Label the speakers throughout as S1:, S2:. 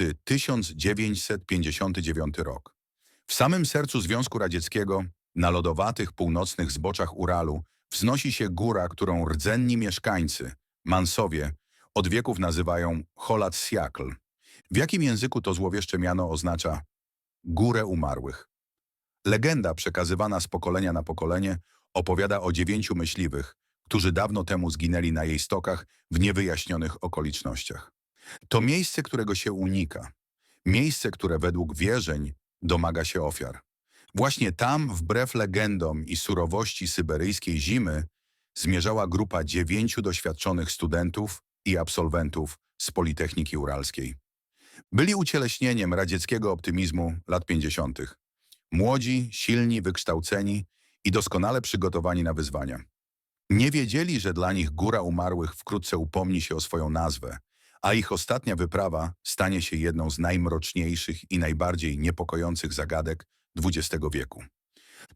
S1: luty 1959 rok. W samym sercu Związku Radzieckiego, na lodowatych północnych zboczach Uralu, wznosi się góra, którą rdzenni mieszkańcy, Mansowie, od wieków nazywają Holat Siakl. W jakim języku to złowieszcze miano oznacza Górę Umarłych. Legenda przekazywana z pokolenia na pokolenie opowiada o dziewięciu myśliwych, którzy dawno temu zginęli na jej stokach w niewyjaśnionych okolicznościach. To miejsce, którego się unika. Miejsce, które według wierzeń domaga się ofiar. Właśnie tam, wbrew legendom i surowości syberyjskiej zimy, zmierzała grupa dziewięciu doświadczonych studentów i absolwentów z Politechniki Uralskiej. Byli ucieleśnieniem radzieckiego optymizmu lat 50. Młodzi, silni, wykształceni i doskonale przygotowani na wyzwania. Nie wiedzieli, że dla nich Góra Umarłych wkrótce upomni się o swoją nazwę, a ich ostatnia wyprawa stanie się jedną z najmroczniejszych i najbardziej niepokojących zagadek XX wieku.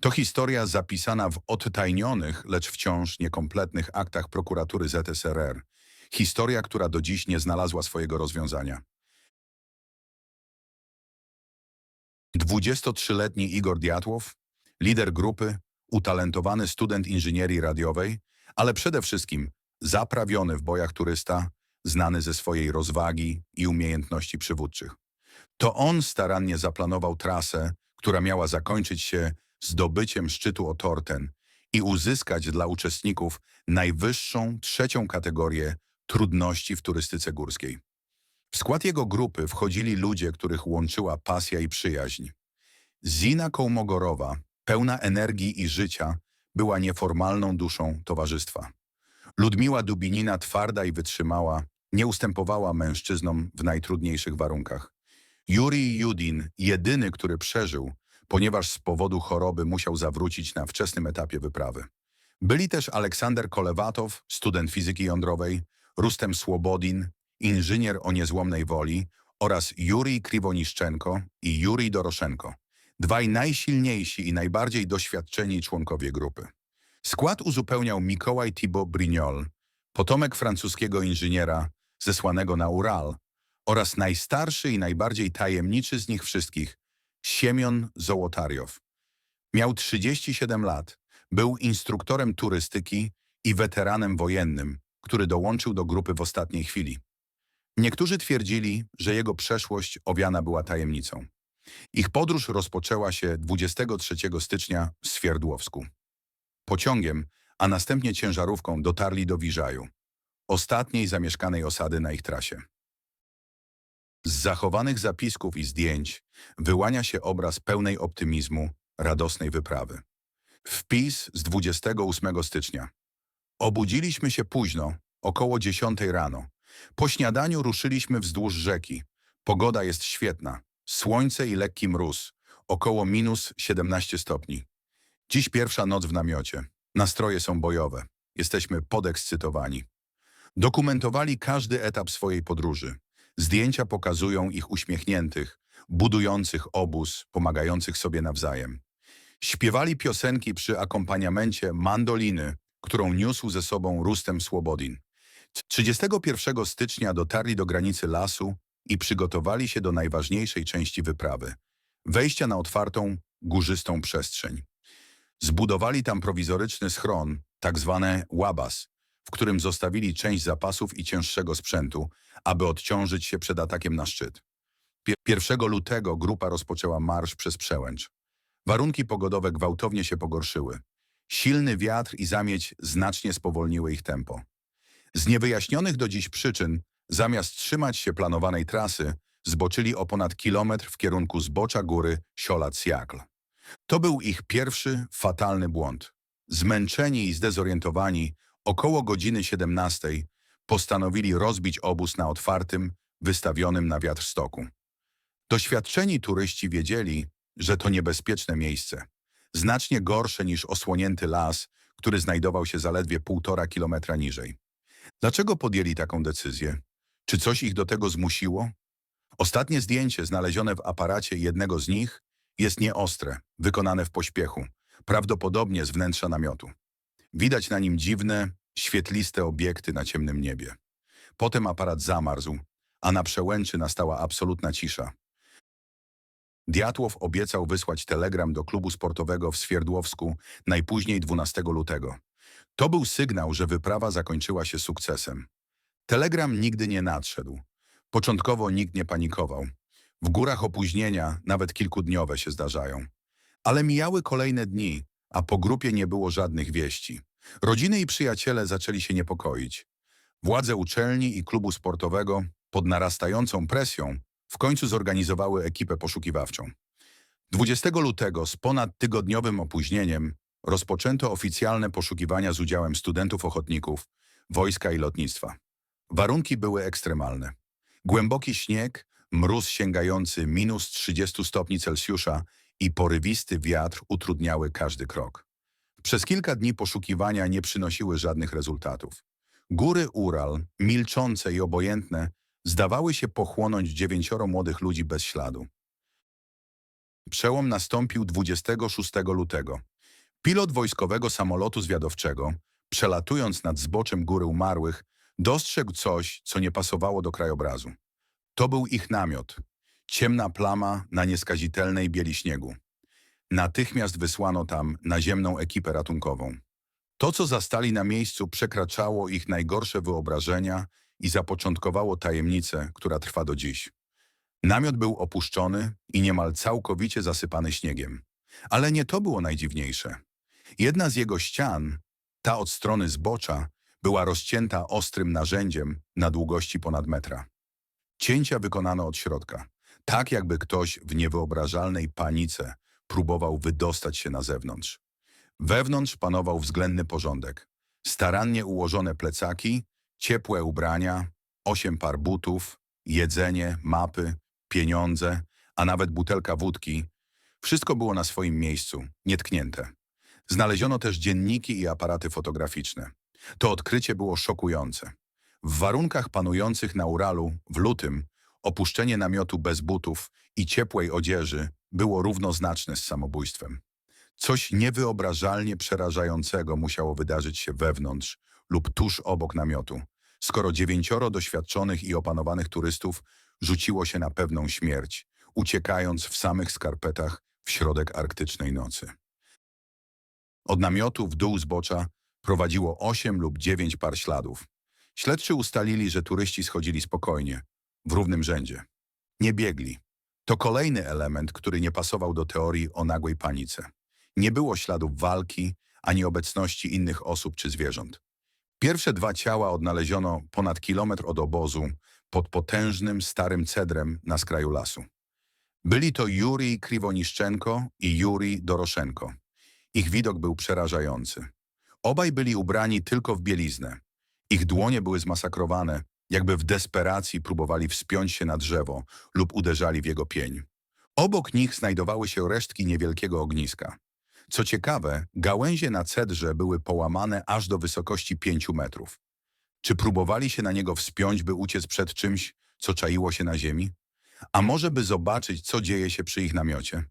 S1: To historia zapisana w odtajnionych, lecz wciąż niekompletnych aktach prokuratury ZSRR. Historia, która do dziś nie znalazła swojego rozwiązania. 23-letni Igor Diatłow, lider grupy, utalentowany student inżynierii radiowej, ale przede wszystkim zaprawiony w bojach turysta, znany ze swojej rozwagi i umiejętności przywódczych. To on starannie zaplanował trasę, która miała zakończyć się zdobyciem szczytu Otorten i uzyskać dla uczestników najwyższą, trzecią kategorię trudności w turystyce górskiej. W skład jego grupy wchodzili ludzie, których łączyła pasja i przyjaźń. Zina Kołmogorowa, pełna energii i życia, była nieformalną duszą towarzystwa. Ludmiła Dubinina, twarda i wytrzymała, nie ustępowała mężczyznom w najtrudniejszych warunkach. Jurij Judin, jedyny, który przeżył, ponieważ z powodu choroby musiał zawrócić na wczesnym etapie wyprawy. Byli też Aleksander Kolewatow, student fizyki jądrowej, Rustem Słobodin, inżynier o niezłomnej woli oraz Jurij Kriwoniszczenko i Jurij Doroszenko, dwaj najsilniejsi i najbardziej doświadczeni członkowie grupy. Skład uzupełniał Mikołaj Thibaut Brignol, potomek francuskiego inżyniera zesłanego na Ural oraz najstarszy i najbardziej tajemniczy z nich wszystkich, Siemion Zołotariow. Miał 37 lat, był instruktorem turystyki i weteranem wojennym, który dołączył do grupy w ostatniej chwili. Niektórzy twierdzili, że jego przeszłość owiana była tajemnicą. Ich podróż rozpoczęła się 23 stycznia w Swierdłowsku. Pociągiem, a następnie ciężarówką dotarli do Wiżaju, ostatniej zamieszkanej osady na ich trasie. Z zachowanych zapisków i zdjęć wyłania się obraz pełnej optymizmu, radosnej wyprawy. Wpis z 28 stycznia. Obudziliśmy się późno, około 10 rano. Po śniadaniu ruszyliśmy wzdłuż rzeki. Pogoda jest świetna. Słońce i lekki mróz. Około minus 17 stopni. Dziś pierwsza noc w namiocie. Nastroje są bojowe. Jesteśmy podekscytowani. Dokumentowali każdy etap swojej podróży. Zdjęcia pokazują ich uśmiechniętych, budujących obóz, pomagających sobie nawzajem. Śpiewali piosenki przy akompaniamencie mandoliny, którą niósł ze sobą Rustem Słobodin. 31 stycznia dotarli do granicy lasu i przygotowali się do najważniejszej części wyprawy wejścia na otwartą, górzystą przestrzeń. Zbudowali tam prowizoryczny schron, tak zwane łabas, w którym zostawili część zapasów i cięższego sprzętu, aby odciążyć się przed atakiem na szczyt. Pier- 1 lutego grupa rozpoczęła marsz przez przełęcz. Warunki pogodowe gwałtownie się pogorszyły. Silny wiatr i zamieć znacznie spowolniły ich tempo. Z niewyjaśnionych do dziś przyczyn, zamiast trzymać się planowanej trasy, zboczyli o ponad kilometr w kierunku zbocza góry Siolat-Siakl. To był ich pierwszy, fatalny błąd. Zmęczeni i zdezorientowani, około godziny 17 postanowili rozbić obóz na otwartym, wystawionym na wiatr stoku. Doświadczeni turyści wiedzieli, że to niebezpieczne miejsce, znacznie gorsze niż osłonięty las, który znajdował się zaledwie półtora kilometra niżej. Dlaczego podjęli taką decyzję? Czy coś ich do tego zmusiło? Ostatnie zdjęcie znalezione w aparacie jednego z nich jest nieostre, wykonane w pośpiechu, prawdopodobnie z wnętrza namiotu. Widać na nim dziwne, świetliste obiekty na ciemnym niebie. Potem aparat zamarzł, a na przełęczy nastała absolutna cisza. Diatłow obiecał wysłać telegram do klubu sportowego w Swierdłowsku najpóźniej 12 lutego. To był sygnał, że wyprawa zakończyła się sukcesem. Telegram nigdy nie nadszedł. Początkowo nikt nie panikował. W górach opóźnienia, nawet kilkudniowe, się zdarzają. Ale mijały kolejne dni, a po grupie nie było żadnych wieści. Rodziny i przyjaciele zaczęli się niepokoić. Władze uczelni i klubu sportowego, pod narastającą presją, w końcu zorganizowały ekipę poszukiwawczą. 20 lutego z ponad tygodniowym opóźnieniem rozpoczęto oficjalne poszukiwania z udziałem studentów ochotników, wojska i lotnictwa. Warunki były ekstremalne. Głęboki śnieg, mróz sięgający minus 30 stopni Celsjusza i porywisty wiatr utrudniały każdy krok. Przez kilka dni poszukiwania nie przynosiły żadnych rezultatów. Góry Ural, milczące i obojętne, zdawały się pochłonąć dziewięcioro młodych ludzi bez śladu. Przełom nastąpił 26 lutego. Pilot wojskowego samolotu zwiadowczego, przelatując nad zboczem Góry Umarłych, dostrzegł coś, co nie pasowało do krajobrazu. To był ich namiot. Ciemna plama na nieskazitelnej bieli śniegu. Natychmiast wysłano tam naziemną ekipę ratunkową. To, co zastali na miejscu, przekraczało ich najgorsze wyobrażenia i zapoczątkowało tajemnicę, która trwa do dziś. Namiot był opuszczony i niemal całkowicie zasypany śniegiem. Ale nie to było najdziwniejsze. Jedna z jego ścian, ta od strony zbocza, była rozcięta ostrym narzędziem na długości ponad metra. Cięcia wykonano od środka, tak jakby ktoś w niewyobrażalnej panice próbował wydostać się na zewnątrz. Wewnątrz panował względny porządek. Starannie ułożone plecaki, ciepłe ubrania, osiem par butów, jedzenie, mapy, pieniądze, a nawet butelka wódki. Wszystko było na swoim miejscu, nietknięte. Znaleziono też dzienniki i aparaty fotograficzne. To odkrycie było szokujące. W warunkach panujących na Uralu w lutym opuszczenie namiotu bez butów i ciepłej odzieży było równoznaczne z samobójstwem. Coś niewyobrażalnie przerażającego musiało wydarzyć się wewnątrz lub tuż obok namiotu, skoro dziewięcioro doświadczonych i opanowanych turystów rzuciło się na pewną śmierć, uciekając w samych skarpetach w środek arktycznej nocy. Od namiotu w dół zbocza prowadziło osiem lub dziewięć par śladów. Śledczy ustalili, że turyści schodzili spokojnie, w równym rzędzie. Nie biegli. To kolejny element, który nie pasował do teorii o nagłej panice. Nie było śladów walki, ani obecności innych osób czy zwierząt. Pierwsze dwa ciała odnaleziono ponad kilometr od obozu, pod potężnym, starym cedrem na skraju lasu. Byli to Jurij Kriwoniszczenko i Jurij Doroszenko. Ich widok był przerażający. Obaj byli ubrani tylko w bieliznę. Ich dłonie były zmasakrowane, jakby w desperacji próbowali wspiąć się na drzewo lub uderzali w jego pień. Obok nich znajdowały się resztki niewielkiego ogniska. Co ciekawe, gałęzie na cedrze były połamane aż do wysokości pięciu metrów. Czy próbowali się na niego wspiąć, by uciec przed czymś, co czaiło się na ziemi? A może by zobaczyć, co dzieje się przy ich namiocie?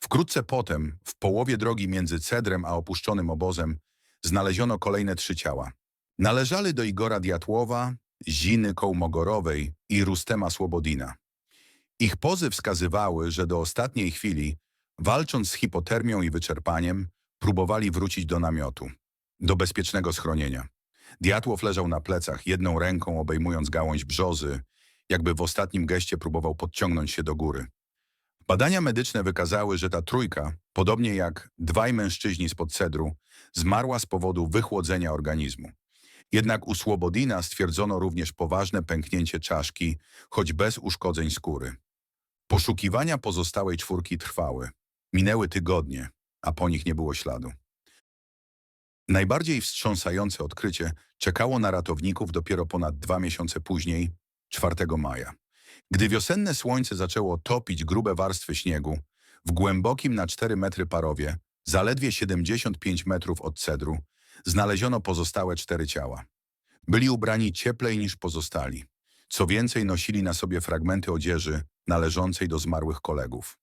S1: Wkrótce potem, w połowie drogi między cedrem a opuszczonym obozem, znaleziono kolejne trzy ciała. Należały do Igora Diatłowa, Ziny Kołmogorowej i Rustema Słobodina. Ich pozy wskazywały, że do ostatniej chwili, walcząc z hipotermią i wyczerpaniem, próbowali wrócić do namiotu, do bezpiecznego schronienia. Diatłow leżał na plecach, jedną ręką obejmując gałąź brzozy, jakby w ostatnim geście próbował podciągnąć się do góry. Badania medyczne wykazały, że ta trójka, podobnie jak dwaj mężczyźni spod cedru, zmarła z powodu wychłodzenia organizmu. Jednak u Słobodina stwierdzono również poważne pęknięcie czaszki, choć bez uszkodzeń skóry. Poszukiwania pozostałej czwórki trwały. Minęły tygodnie, a po nich nie było śladu. Najbardziej wstrząsające odkrycie czekało na ratowników dopiero ponad dwa miesiące później, 4 maja. Gdy wiosenne słońce zaczęło topić grube warstwy śniegu, w głębokim na 4 metry parowie, zaledwie 75 metrów od cedru, znaleziono pozostałe cztery ciała. Byli ubrani cieplej niż pozostali. Co więcej, nosili na sobie fragmenty odzieży należącej do zmarłych kolegów.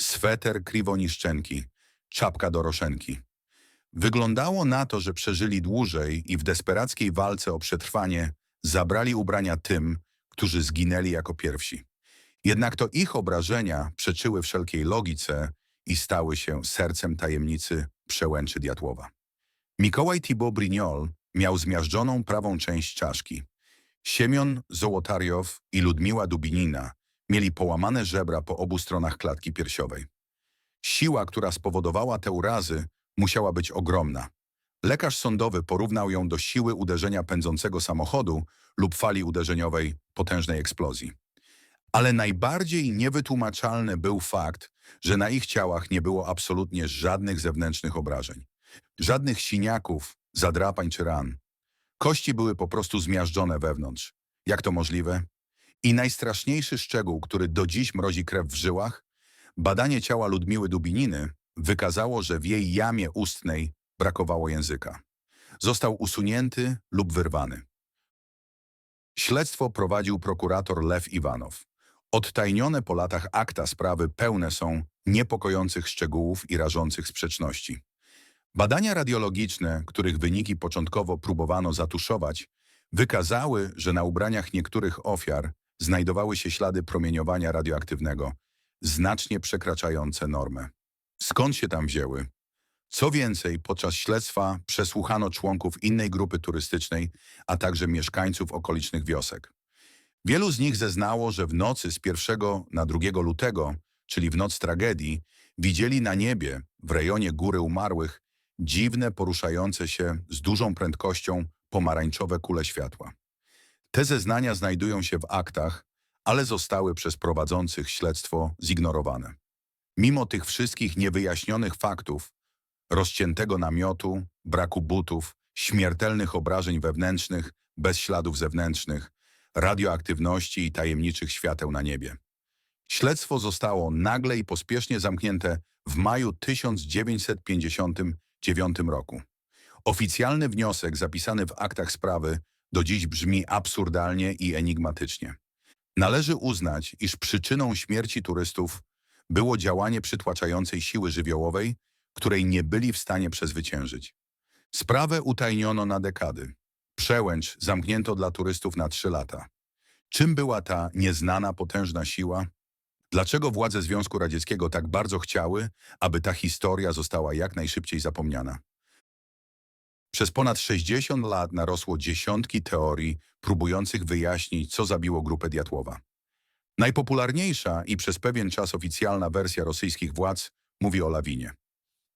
S1: Sweter kriwoniszczenki, czapka doroszenki. Wyglądało na to, że przeżyli dłużej i w desperackiej walce o przetrwanie zabrali ubrania tym, którzy zginęli jako pierwsi. Jednak to ich obrażenia przeczyły wszelkiej logice i stały się sercem tajemnicy przełęczy Diatłowa. Mikołaj Thibaut Brignol miał zmiażdżoną prawą część czaszki. Siemion Zołotariow i Ludmiła Dubinina mieli połamane żebra po obu stronach klatki piersiowej. Siła, która spowodowała te urazy, musiała być ogromna. Lekarz sądowy porównał ją do siły uderzenia pędzącego samochodu lub fali uderzeniowej potężnej eksplozji. Ale najbardziej niewytłumaczalny był fakt, że na ich ciałach nie było absolutnie żadnych zewnętrznych obrażeń. Żadnych siniaków, zadrapań czy ran. Kości były po prostu zmiażdżone wewnątrz. Jak to możliwe? I najstraszniejszy szczegół, który do dziś mrozi krew w żyłach, badanie ciała Ludmiły Dubininy wykazało, że w jej jamie ustnej brakowało języka. Został usunięty lub wyrwany. Śledztwo prowadził prokurator Lew Iwanow. Odtajnione po latach akta sprawy pełne są niepokojących szczegółów i rażących sprzeczności. Badania radiologiczne, których wyniki początkowo próbowano zatuszować, wykazały, że na ubraniach niektórych ofiar znajdowały się ślady promieniowania radioaktywnego, znacznie przekraczające normę. Skąd się tam wzięły? Co więcej, podczas śledztwa przesłuchano członków innej grupy turystycznej, a także mieszkańców okolicznych wiosek. Wielu z nich zeznało, że w nocy z 1 na 2 lutego, czyli w noc tragedii, widzieli na niebie, w rejonie Góry Umarłych, dziwne, poruszające się z dużą prędkością pomarańczowe kule światła. Te zeznania znajdują się w aktach, ale zostały przez prowadzących śledztwo zignorowane. Mimo tych wszystkich niewyjaśnionych faktów, rozciętego namiotu, braku butów, śmiertelnych obrażeń wewnętrznych, bez śladów zewnętrznych, radioaktywności i tajemniczych świateł na niebie. Śledztwo zostało nagle i pospiesznie zamknięte w maju 1959 roku. Oficjalny wniosek zapisany w aktach sprawy do dziś brzmi absurdalnie i enigmatycznie. Należy uznać, iż przyczyną śmierci turystów było działanie przytłaczającej siły żywiołowej, której nie byli w stanie przezwyciężyć. Sprawę utajniono na dekady. Przełęcz zamknięto dla turystów na trzy lata. Czym była ta nieznana, potężna siła? Dlaczego władze Związku Radzieckiego tak bardzo chciały, aby ta historia została jak najszybciej zapomniana? Przez ponad 60 lat narosło dziesiątki teorii próbujących wyjaśnić, co zabiło grupę Diatłowa. Najpopularniejsza i przez pewien czas oficjalna wersja rosyjskich władz mówi o lawinie.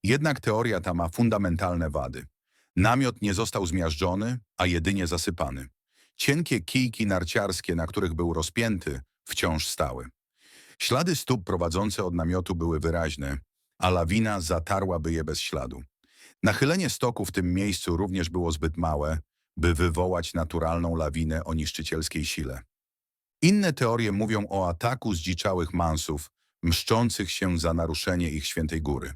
S1: Jednak teoria ta ma fundamentalne wady. Namiot nie został zmiażdżony, a jedynie zasypany. Cienkie kijki narciarskie, na których był rozpięty, wciąż stały. Ślady stóp prowadzące od namiotu były wyraźne, a lawina zatarłaby je bez śladu. Nachylenie stoku w tym miejscu również było zbyt małe, by wywołać naturalną lawinę o niszczycielskiej sile. Inne teorie mówią o ataku zdziczałych mansów, mszczących się za naruszenie ich świętej góry.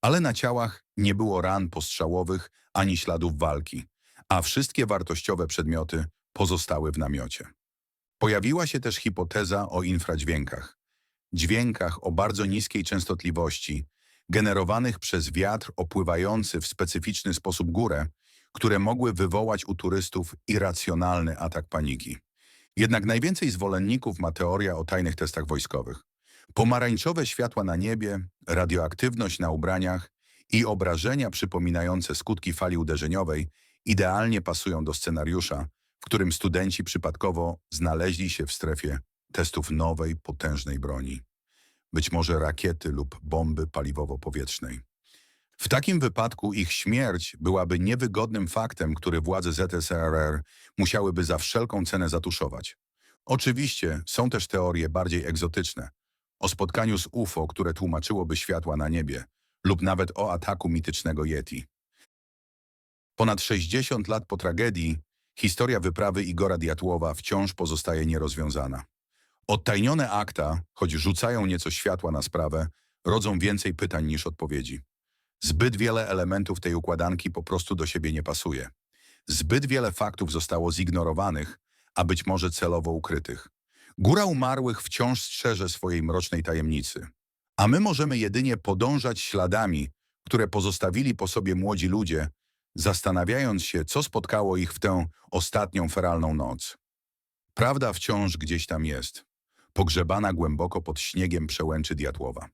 S1: Ale na ciałach nie było ran postrzałowych ani śladów walki, a wszystkie wartościowe przedmioty pozostały w namiocie. Pojawiła się też hipoteza o infradźwiękach. Dźwiękach o bardzo niskiej częstotliwości, generowanych przez wiatr opływający w specyficzny sposób górę, które mogły wywołać u turystów irracjonalny atak paniki. Jednak najwięcej zwolenników ma teoria o tajnych testach wojskowych. Pomarańczowe światła na niebie, radioaktywność na ubraniach i obrażenia przypominające skutki fali uderzeniowej idealnie pasują do scenariusza, w którym studenci przypadkowo znaleźli się w strefie testów nowej, potężnej broni. Być może rakiety lub bomby paliwowo-powietrznej. W takim wypadku ich śmierć byłaby niewygodnym faktem, który władze ZSRR musiałyby za wszelką cenę zatuszować. Oczywiście są też teorie bardziej egzotyczne, o spotkaniu z UFO, które tłumaczyłoby światła na niebie, lub nawet o ataku mitycznego Yeti. Ponad 60 lat po tragedii historia wyprawy Igora Diatłowa wciąż pozostaje nierozwiązana. Odtajnione akta, choć rzucają nieco światła na sprawę, rodzą więcej pytań niż odpowiedzi. Zbyt wiele elementów tej układanki po prostu do siebie nie pasuje. Zbyt wiele faktów zostało zignorowanych, a być może celowo ukrytych. Góra Umarłych wciąż strzeże swojej mrocznej tajemnicy, a my możemy jedynie podążać śladami, które pozostawili po sobie młodzi ludzie, zastanawiając się, co spotkało ich w tę ostatnią feralną noc. Prawda wciąż gdzieś tam jest, pogrzebana głęboko pod śniegiem przełęczy Diatłowa.